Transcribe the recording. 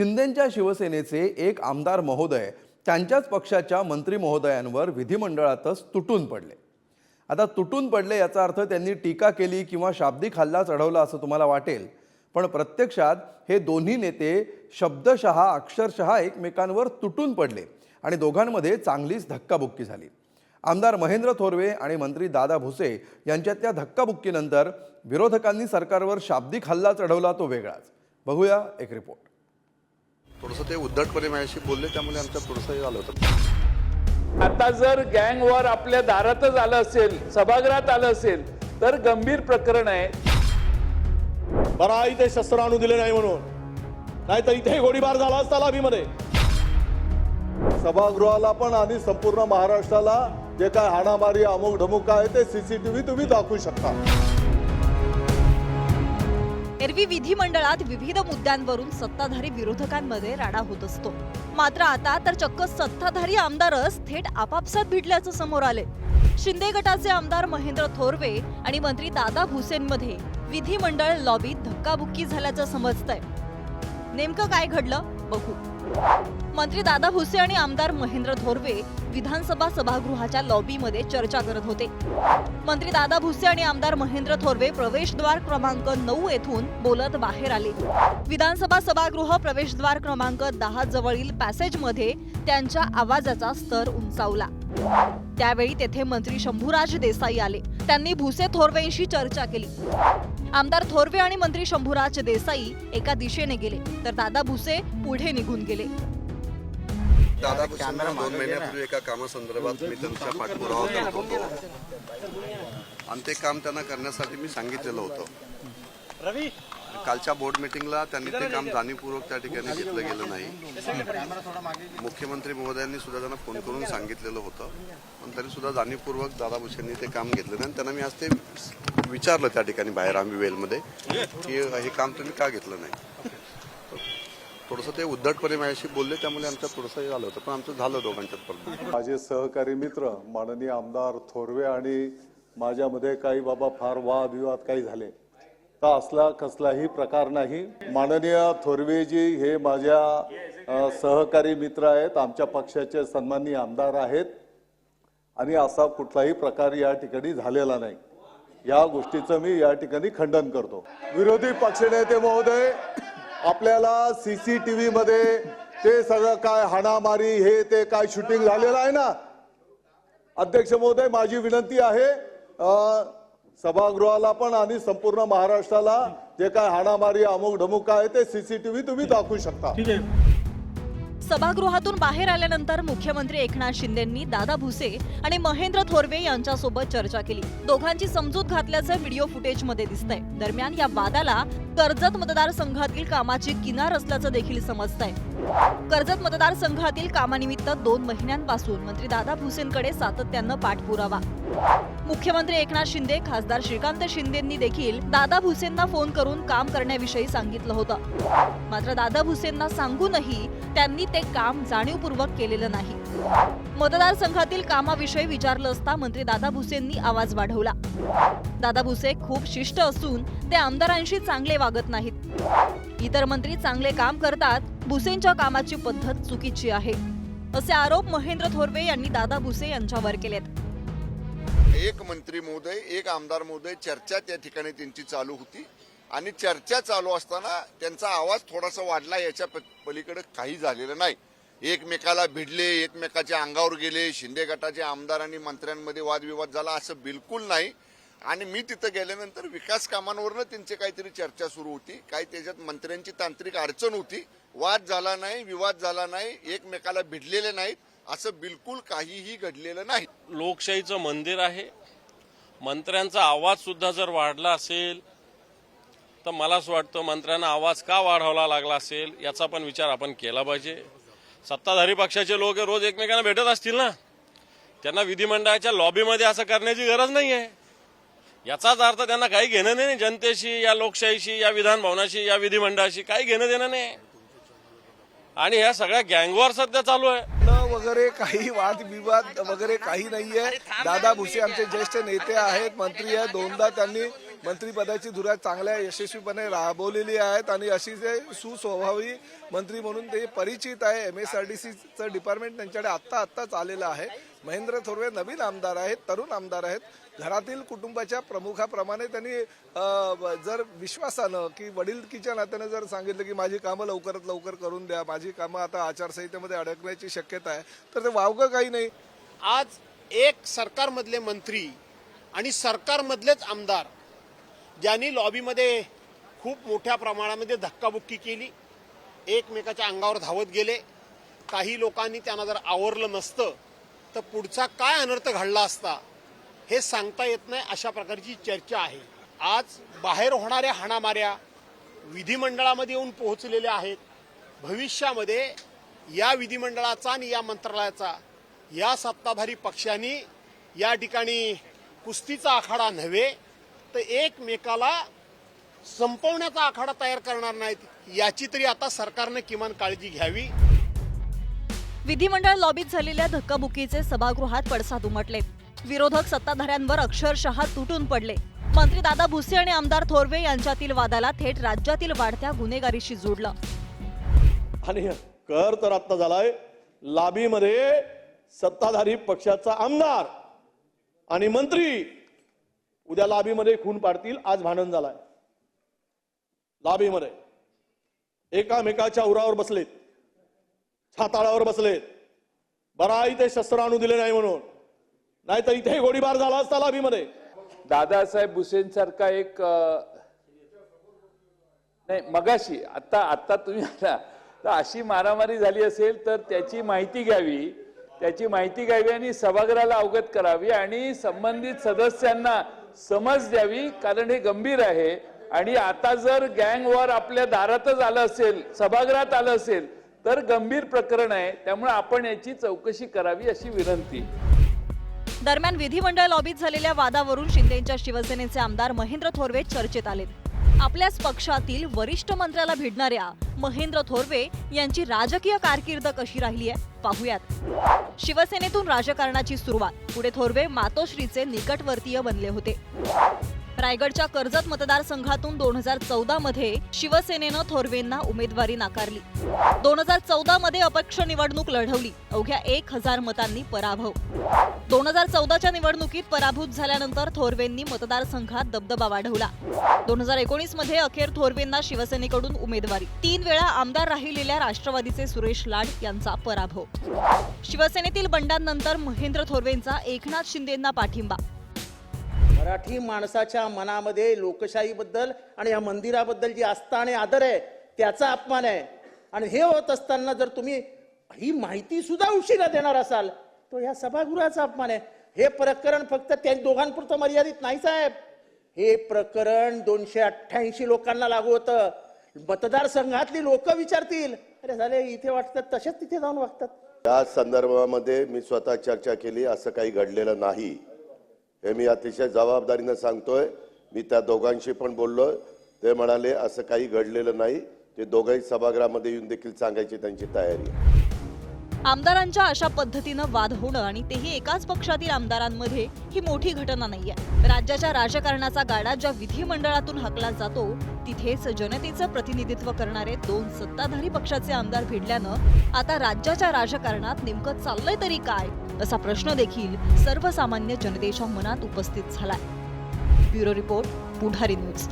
शिंदेंच्या शिवसेनेचे एक आमदार महोदय त्यांच्याच पक्षाच्या मंत्री महोदयांवर विधिमंडळातच तुटून पडले. आता तुटून पडले याचा अर्थ त्यांनी टीका केली किंवा शाब्दिक हल्ला चढवला असं तुम्हाला वाटेल. पण प्रत्यक्षात हे दोन्ही नेते शब्दशः अक्षरशः एकमेकांवर तुटून पडले आणि दोघांमध्ये चांगलीच धक्काबुक्की झाली. आमदार महेंद्र थोरवे आणि मंत्री दादा भुसे यांच्यातल्या धक्काबुक्कीनंतर विरोधकांनी सरकारवर शाब्दिक हल्ला चढवला तो वेगळाच. बघूया एक रिपोर्ट थोडंसं ते उद्धटपणे माझ्याशी बोलले त्यामुळे आमच्या थोडंसं झालं होतं. आता जर गँग वॉर आपल्या दारातच आलं असेल सभागृहात आलं असेल तर गंभीर प्रकरण आहे. बरा इथे शस्त्र आणू दिले नाही म्हणून. नाही तर इथे गोळीबार झाला असता लाभीमध्ये. सभागृहाला पण आणि संपूर्ण महाराष्ट्राला जे काय हाणामारी अमुक ढमुक आहे ते सीसीटीव्ही तुम्ही दाखवू शकता. एरवी विधिमंडळात विविध मुद्द्यांवरून सत्ताधारी विरोधकांमध्ये राडा होत असतो. मात्र आता तर चक्क सत्ताधारी आमदारच थेट आपापसात भिडल्याचं समोर आले शिंदे गटाचे आमदार महेंद्र थोरवे आणि मंत्री दादा भुसेंमध्ये विधिमंडळ लॉबीत धक्काबुक्की झाल्याचं समजतंय. नेमकं काय घडलं? बघू. मंत्री दादा भुसे आणि आमदार महेंद्र थोरवे विधानसभा सभागृहाच्या लॉबीमध्ये चर्चा करत होते. मंत्री दादा भुसे आणि आमदार महेंद्र थोरवे प्रवेशद्वार क्रमांक नऊ येथून बोलत बाहेर आले. विधानसभा सभागृह प्रवेशद्वार क्रमांक दहा जवळील पॅसेजमध्ये त्यांच्या आवाजाचा स्तर उंचावला. त्यावेळी तेथे मंत्री शंभूराज देसाई आले. त्यांनी भुसे थोरवेंशी चर्चा केली. आमदार थोरवे आणि मंत्री शंभूराज देसाई एका दिशेने गेले तर दादा भुसे पुढे निघून गेले. दादा भुसेंना दोन महिन्यापूर्वी एका कामासंदर्भात मी त्यांचा पाठपुरावा करत. होतो आणि ते काम त्यांना करण्यासाठी मी सांगितलेलं होतं. कालच्या बोर्ड मिटिंगला त्यांनी ते काम जाणीवपूर्वक त्या ठिकाणी घेतलं गेलं नाही. मुख्यमंत्री महोदयांनी सुद्धा त्यांना फोन करून सांगितलेलं होतं. पण तरी सुद्धा जाणीवपूर्वक दादा भुसेंनी ते काम घेतलं नाही. आणि त्यांना मी आज ते विचारलं त्या ठिकाणी बाहेर आम्ही वेलमध्ये की हे काम तुम्ही का घेतलं नाही? थोडंसं ते उद्धटपणे माझ्याशी बोलले त्यामुळे आमचं थोडंसं हे झालं होतं. पण आमचं झालं दोघांच्यात पण माझे सहकारी मित्र माननीय आमदार थोरवे आणि माझ्यामध्ये काही बाबा फार वादविवाद काही झाले. तर असला कसलाही प्रकार नाही. माननीय थोरवेजी हे माझ्या सहकारी मित्र आहेत आमच्या पक्षाचे सन्माननीय आमदार आहेत. आणि असा कुठलाही प्रकार या ठिकाणी झालेला नाही. या गोष्टीचं मी या ठिकाणी खंडन करतो. विरोधी पक्षनेते महोदय आपल्याला सी सी टी मध्ये ते सगळं काय हाणामारी हे ते काय शूटिंग झालेलं आहे ना? अध्यक्ष महोदय माझी विनंती आहे सभागृहाला पण आणि संपूर्ण महाराष्ट्राला जे काय हाणामारी अमुक ढमुक आहे ते सीसीटीव्ही तुम्ही दाखवू शकता. सभागृहातून बाहेर आल्यानंतर मुख्यमंत्री एकनाथ शिंदेंनी दादा भुसे आणि महेंद्र थोरवे यांच्यासोबत चर्चा केली. दोघांची समजूत घातल्याचं व्हिडिओ फुटेजमध्ये दिसतंय. दरम्यान या वादाला कर्जत मतदारसंघातील कामाची किनार असल्याचं देखील समजतंय. कर्जत मतदारसंघातील कामानिमित्त दोन महिन्यांपासून मंत्री दादा भुसेंकडे सातत्यानं पाठपुरावा. मुख्यमंत्री एकनाथ शिंदे खासदार श्रीकांत शिंदेंनी देखील दादा भुसेंना फोन करून काम करण्याविषयी सांगितलं होतं. मात्र दादा भुसेंना सांगूनही त्यांनी ते काम जाणीवपूर्वक केलेलं नाही. मतदारसंघातील कामाविषयी विचारलं असता मंत्री दादा भुसेंनी आवाज वाढवला. दादा भुसे खूप शिष्ट असून ते आमदारांशी चांगले वागत नाहीत. इतर मंत्री चांगले काम करतात भुसेंच्या कामाची पद्धत चुकीची आहे असे आरोप महेंद्र थोरवे यांनी दादा भुसे यांच्यावर केलेत. एक मंत्री महोदय एक आमदार महोदय चर्चा त्या ठिकाणी त्यांची चालू होती. आणि चर्चा चालू असताना त्यांचा आवाज थोडासा वाढला याच्या प- पलीकडे काही झालेलं नाही. एकमेकाला भिडले एकमेकाच्या अंगावर गेले शिंदे गटाचे आमदार आणि मंत्र्यांमध्ये वादविवाद झाला असं बिलकुल नाही. आणि मी तिथं गेल्यानंतर विकास कामांवरनं त्यांची काहीतरी चर्चा सुरू होती. काही त्याच्यात मंत्र्यांची तांत्रिक अडचण होती. वाद झाला नाही विवाद झाला नाही एकमेकाला भिडलेले नाहीत असं बिलकुल काहीही घडलेलं नाही. लोकशाहीचं मंदिर आहे. मंत्र्यांचा आवाज सुद्धा जर वाढला असेल तर मला असं वाटतं मंत्र्यांना आवाज का वाढवला लागला असेल याचा पण विचार आपण केला पाहिजे. सत्ताधारी पक्षाचे लोक रोज एकमेकांना भेटत असतील ना? त्यांना विधिमंडळाच्या लॉबीमध्ये असं करण्याची गरज नाही आहे याचाच अर्थ त्यांना काही घेणं नाही. जनतेशी या लोकशाहीशी या विधान भवनाशी या विधिमंडळाशी काही घेणं देणं नाही. आणि ह्या सगळ्या गँगवर सध्या चालू आहे. वगैरे काही वादविवाद वगैरे काही नाहीये. दादा भुसे आमचे ज्येष्ठ नेते आहेत मंत्री आहेत. दोनदा त्यांनी मंत्रीपदाची धुरा चांगल्या यशस्वीपणे राबवलेली आहेत आणि अशी जे सुस्वभावी मंत्री म्हणून ते परिचित आहे. एम एस आर डी सीचं डिपार्टमेंट त्यांच्याकडे आत्ता आत्ताच आलेलं आहे. महेंद्र थोरवे नवीन आमदार आहेत तरुण आमदार आहेत. घरातील कुटुंबाच्या प्रमुखाप्रमाणे त्यांनी जर विश्वासानं की वडीलकीच्या नात्यानं जर सांगितलं की माझी कामं लवकरात लवकर करून द्या माझी कामं आता आचारसंहितेमध्ये अडकण्याची शक्यता आहे तर ते वावगं काही नाही. आज एक सरकारमधले मंत्री आणि सरकारमधलेच आमदार ज्यांनी लॉबीमध्ये खूप मोठ्या प्रमाणामध्ये धक्काबुक्की केली एकमेकाच्या अंगावर धावत गेले काही लोकांनी त्यांना जर आवरलं नसतं तर पुढचा काय अनर्थ घडला असता हे सांगता येत नाही अशा प्रकारची चर्चा आहे. आज बाहेर होणाऱ्या हाणामाऱ्या विधिमंडळामध्ये येऊन पोहोचलेल्या आहेत. भविष्यामध्ये या विधिमंडळाचा आणि या मंत्रालयाचा या सत्ताधारी पक्षांनी या ठिकाणी कुस्तीचा आखाडा नव्हे तर एकमेकाला संपवण्याचा आखाडा तयार करणार नाहीत याची तरी आता सरकारने किमान काळजी घ्यावी. विधिमंडळ लॉबीत झालेल्या धक्काबुक्कीचे सभागृहात पडसाद उमटले. विरोधक सत्ताधाऱ्यांवर अक्षरशः तुटून पडले. मंत्री दादा भुसे आणि आमदार थोरवे यांच्यातील वादाला थेट राज्यातील वाढत्या गुन्हेगारीशी जोडलं. आणि कर तर आत्ता झालाय. लाबीमध्ये सत्ताधारी पक्षाचा आमदार आणि मंत्री उद्या लाबीमध्ये खून पाडतील. आज भांडण झालाय. लाबीमध्ये एकामेकाच्या उरावर बसलेत. छाताळावर बसलेत. बरा इथे शस्त्र आणू दिले नाही म्हणून. नाहीतर इथे गोळीबार झाला असता लाबीमध्ये दादासाहेब भुसेंसारखा एक नाही मगाशी आता आता तुम्ही आला. तर अशी मारामारी झाली असेल तर त्याची माहिती घ्यावी. त्याची माहिती घ्यावी आणि सभागृहाला अवगत करावी आणि संबंधित सदस्यांना समज द्यावी कारण हे गंभीर आहे. आणि आता जर गँग वॉर आपल्या दारातच आलं असेल सभागृहात आलं असेल तर गंभीर प्रकरण आहे. त्यामुळे आपण याची चौकशी करावी अशी विनंती. दरम्यान विधिमंडळ लॉबीत झालेल्या वादावरून शिंदेच्या शिवसेनेचे आमदार महेंद्र थोरवे चर्चेत आले आपल्याच पक्षातील वरिष्ठ मंत्र्याला भिडणाऱ्या महेंद्र थोरवे यांची राजकीय कारकीर्द कशी राहिली आहे? पाहूयात. शिवसेनेतून राजकारणाची सुरुवात. पुढे थोरवे मातोश्रीचे निकटवर्तीय बनले होते. रायगडच्या कर्जत मतदारसंघातून दोन हजार चौदा मध्ये शिवसेनेनं थोरवेंना उमेदवारी नाकारली. दोन हजार चौदा मध्ये अपक्ष निवडणूक लढवली. अवघ्या एक हजार मतांनी पराभव. दोन हजार चौदाच्या निवडणुकीत पराभूत झाल्यानंतर थोरवेंनी मतदारसंघात दबदबा वाढवला. दोन हजार एकोणीसमध्ये अखेर थोरवेंना शिवसेनेकडून उमेदवारी. तीन वेळा आमदार राहिलेल्या राष्ट्रवादीचे सुरेश लाड यांचा पराभव. शिवसेनेतील बंडांनंतर महेंद्र थोरवेंचा एकनाथ शिंदेंना पाठिंबा. मराठी माणसाच्या मनामध्ये लोकशाहीबद्दल आणि या मंदिराबद्दल जी आस्था आणि आदर आहे त्याचा अपमान आहे. आणि हे होत असताना जर तुम्ही ही माहिती सुद्धा उशिरा देणार असाल तो या सभागृहाचा अपमान आहे. हे प्रकरण फक्त त्या दोघांपुरतं मर्यादित नाही साहेब. हे प्रकरण दोनशे अठ्ठ्याऐंशी लोकांना लागू होतं. मतदारसंघातली लोक विचारतील. अरे झाले इथे वाटतात तसेच तिथे जाऊन वागतात. या संदर्भामध्ये मी स्वतः चर्चा केली असं काही घडलेलं नाही. हे मी अतिशय जबाबदारीनं सांगतोय. मी त्या दोघांशी पण बोललो ते म्हणाले असं काही घडलेलं नाही. ते दोघंही सभागृहामध्ये येऊन देखील सांगायची त्यांची तयारी आहे. आमदारांच्या अशा पद्धतीनं वाद होणं आणि तेही एकाच पक्षातील आमदारांमध्ये ही मोठी घटना नाहीये. राज्याच्या राजकारणाचा गाडा ज्या विधिमंडळातून हाकला जातो तिथेच जनतेचं प्रतिनिधित्व करणारे दोन सत्ताधारी पक्षाचे आमदार भिडल्यानं आता राज्याच्या राजकारणात नेमकं चाललंय तरी काय असा प्रश्न देखील सर्वसामान्य जनतेच्या मनात उपस्थित झालाय. Bureau report Pudhari news.